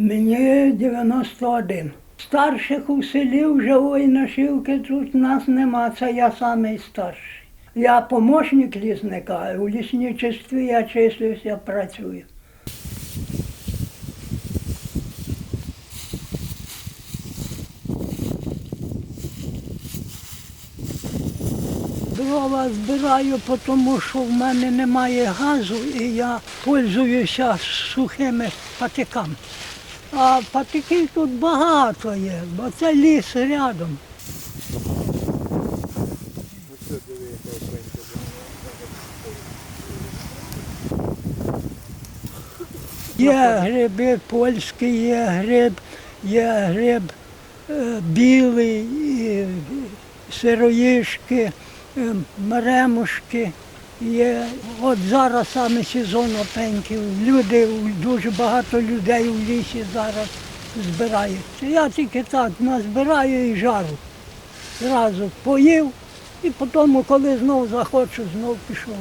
Мені 91. Старших у селі вже ой тут нас нема, це я самий старший. Я помощник лісника, у лісничестві я числився, працюю. Дрова збираю, тому що в мене немає газу і я пользуюся сухими патиками. А патиків тут багато є, бо це ліс рядом. Є гриби польські, є гриб, є гриб е, білий, сироїшки, е, маремушки. Є. От зараз саме сезон опеньків. Люди, дуже багато людей у лісі зараз збирають. Я тільки так назбираю і жару. Зразу поїв і потім, коли знов захочу, знов пішов.